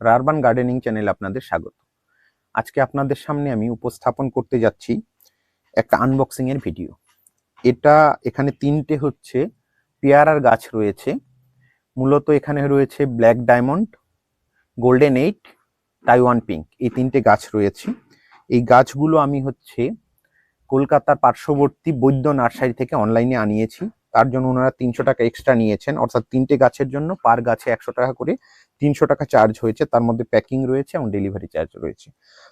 রারবান gardening channel আপনাদের স্বাগত। আজকে আপনাদের সামনে আমি উপস্থাপন করতে যাচ্ছি একটা আনবক্সিং এর ভিডিও এটা এখানে তিনটে হচ্ছে পেয়ারার গাছ রয়েছে। মূলত এখানে রয়েছে black diamond golden eight Taiwan pink এই তিনটে গাছ রয়েছে। এই গাছগুলো আমি হচ্ছে কলকাতার পার্শ্ববর্তী বৈদ্য নার্সারি থেকে অনলাইনে আনিয়েছি। তার জন্য ওনারা তিনশো টাকা এক্সট্রা নিয়েছেন। অর্থাৎ তিনটে গাছের জন্য পার গাছে একশো টাকা করে তিনশো টাকা চার্জ হয়েছে, তার মধ্যে প্যাকিং রয়েছে এবং ডেলিভারি চার্জ রয়েছে।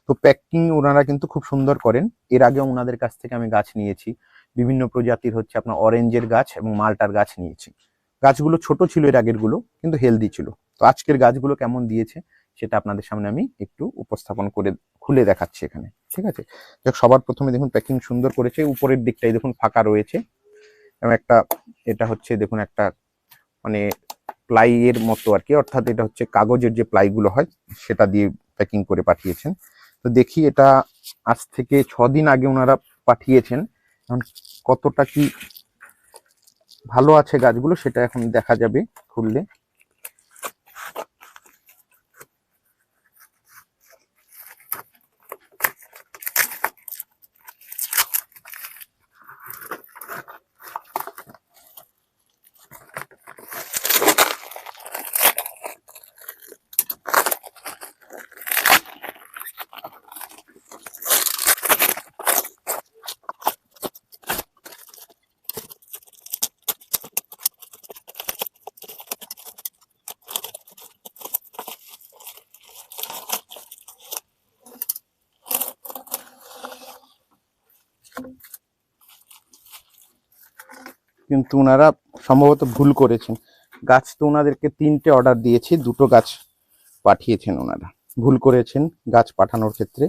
তো প্যাকিং ওনারা কিন্তু খুব সুন্দর করেন। এর আগে ওনাদের কাছ থেকে আমি গাছ নিয়েছি। বিভিন্ন প্রজাতির হচ্ছে আপনার অরেঞ্জের গাছ এবং মালটার গাছ নিয়েছি। গাছগুলো ছোট ছিল এর আগেরগুলো, কিন্তু হেলদি ছিল। তো আজকের গাছগুলো কেমন দিয়েছে, সেটা আপনাদের সামনে আমি একটু উপস্থাপন করে খুলে দেখাচ্ছি এখানে। ঠিক আছে? দেখ সবার প্রথমে দেখুন প্যাকিং সুন্দর করেছে। উপরের দিকটাই দেখুন, ফাঁকা রয়েছে। এবং একটা, এটা হচ্ছে, দেখুন, একটা মানে প্লাই এর মতো আর কি, অর্থাৎ এটা হচ্ছে কাগজের যে প্লাইগুলো হয়, সেটা দিয়ে প্যাকিং করে পাঠিয়েছেন। তো দেখি এটা আজ থেকে ছ দিন আগে ওনারা পাঠিয়েছেন, এখন কতটা কি ভালো আছে গাছগুলো সেটা এখন দেখা যাবে খুললে। কিন্তু ওনারা সম্ভবত ভুল করেছেন। গাছ তো ওনাদেরকে তিনটে অর্ডার দিয়েছি, দুটো গাছ পাঠিয়েছেন ওনারা ভুল করেছেন গাছ পাঠানোর ক্ষেত্রে।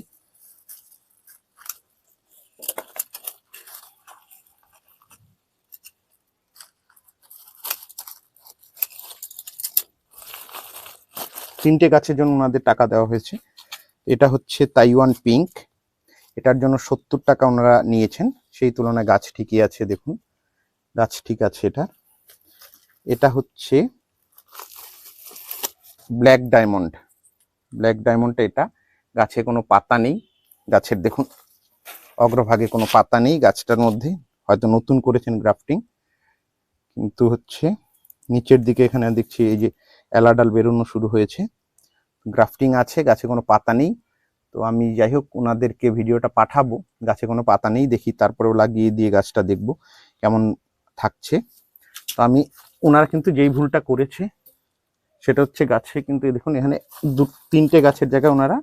তিনটে গাছের জন্য ওনাদের টাকা দেওয়া হয়েছে। এটা হচ্ছে তাইওয়ান পিঙ্ক। এটার জন্য সত্তর টাকা ওনারা নিয়েছেন। সেই তুলনায় গাছ ঠিকই আছে, দেখুন। গাছ ঠিক আছে এটা। এটা হচ্ছে ব্ল্যাক ডায়মন্ড ব্ল্যাক ডায়মন্ডটা এটা। গাছে কোনো পাতা নেই। গাছের দেখুন, অগ্রভাগে কোনো পাতা নেই গাছটার মধ্যে। হয়তো নতুন করেছেন গ্রাফটিং কিন্তু হচ্ছে নিচের দিকে এখানে দেখছি এই যে এলাডাল বেরোনো শুরু হয়েছে। গ্রাফটিং আছে, গাছে কোনো পাতা নেই। তো আমি যাই হোক, ওনাদেরকে ভিডিওটা পাঠাবো। গাছে কোনো পাতা নেই, দেখি তারপরেও লাগিয়ে দিয়ে গাছটা দেখব। কেমন থাকছে। তো আমি ওনারা কিন্তু যেই ভুলটা করেছে, সেটা হচ্ছে গাছে কিন্তু দেখুন, এখানে দু, তিনটে গাছের জায়গায় ওনারা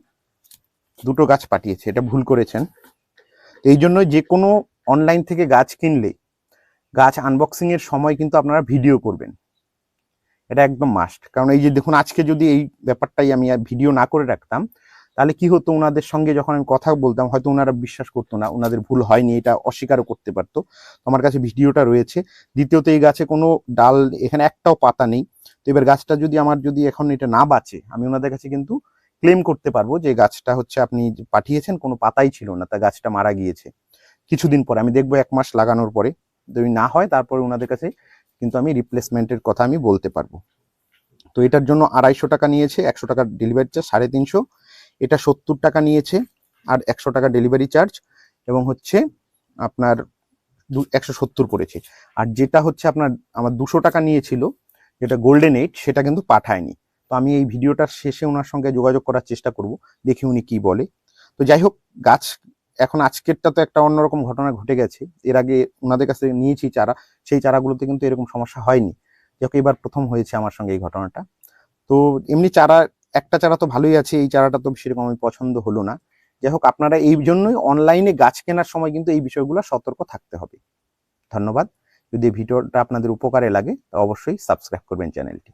দুটো গাছ পাঠিয়েছে, এটা ভুল করেছেন। এই জন্য যে কোনো অনলাইন থেকে গাছ কিনলে, গাছ আনবক্সিং এর সময় কিন্তু আপনারা ভিডিও করবেন। এটা একদম মাস্ট কারণ এই যে দেখুন, আজকে যদি এই ব্যাপারটাই আমি ভিডিও না করে রাখতাম তাহলে কি হতো ওনাদের সঙ্গে যখন আমি কথা বলতাম, হয়তো ওনারা বিশ্বাস করতো না ওনাদের ভুল হয়নি, এটা অস্বীকারও করতে পারতো। আমার কাছে ভিডিওটা রয়েছে। দ্বিতীয়ত, এই গাছে কোনো ডাল, এখানে একটাও পাতা নেই। তো এবার গাছটা যদি আমার যদি এখন এটা না বাঁচে, আমি ওনাদের কাছে কিন্তু ক্লেম করতে পারব যে গাছটা হচ্ছে আপনি পাঠিয়েছেন, কোনো পাতাই ছিল না, তা গাছটা মারা গিয়েছে। কিছুদিন পরে, আমি দেখব এক মাস লাগানোর পরে। যদি না হয়, তারপরে ওনাদের কাছে কিন্তু আমি রিপ্লেসমেন্টের কথা আমি বলতে পারব। তো এটার জন্য আড়াইশো টাকা নিয়েছে, একশো টাকা ডেলিভারি চার্জ, সাড়ে তিনশো। এটা সত্তর টাকা নিয়েছে আর একশো টাকা ডেলিভারি চার্জ এবং হচ্ছে আপনার দু, একশো সত্তর পড়েছে আর যেটা হচ্ছে আপনার, আমার দুশো টাকা নিয়েছিল, যেটা গোল্ডেন এইট সেটা কিন্তু পাঠায়নি। তো আমি এই ভিডিওটার শেষে ওনার সঙ্গে যোগাযোগ করার চেষ্টা করব, দেখি উনি কি বলে। তো যাই হোক, গাছ এখন আজকেরটা তো একটা অন্যরকম ঘটনা ঘটে গেছে। এর আগে ওনাদের কাছে নিয়েছি চারা, সেই চারাগুলোতে কিন্তু এরকম সমস্যা হয়নি। যাক এবার প্রথম হয়েছে আমার সঙ্গে এই ঘটনাটা। তো এমনি চারা একটা চারা তো ভালোই আছে, এই চারাটা তো সেরকম আমি পছন্দ হলো না। যাই হোক, আপনারা এই জন্যই অনলাইনে গাছ কেনার সময় কিন্তু এই বিষয়গুলো সতর্ক থাকতে হবে। ধন্যবাদ। যদি ভিডিওটা আপনাদের উপকারে লাগে অবশ্যই সাবস্ক্রাইব করবেন চ্যানেলটি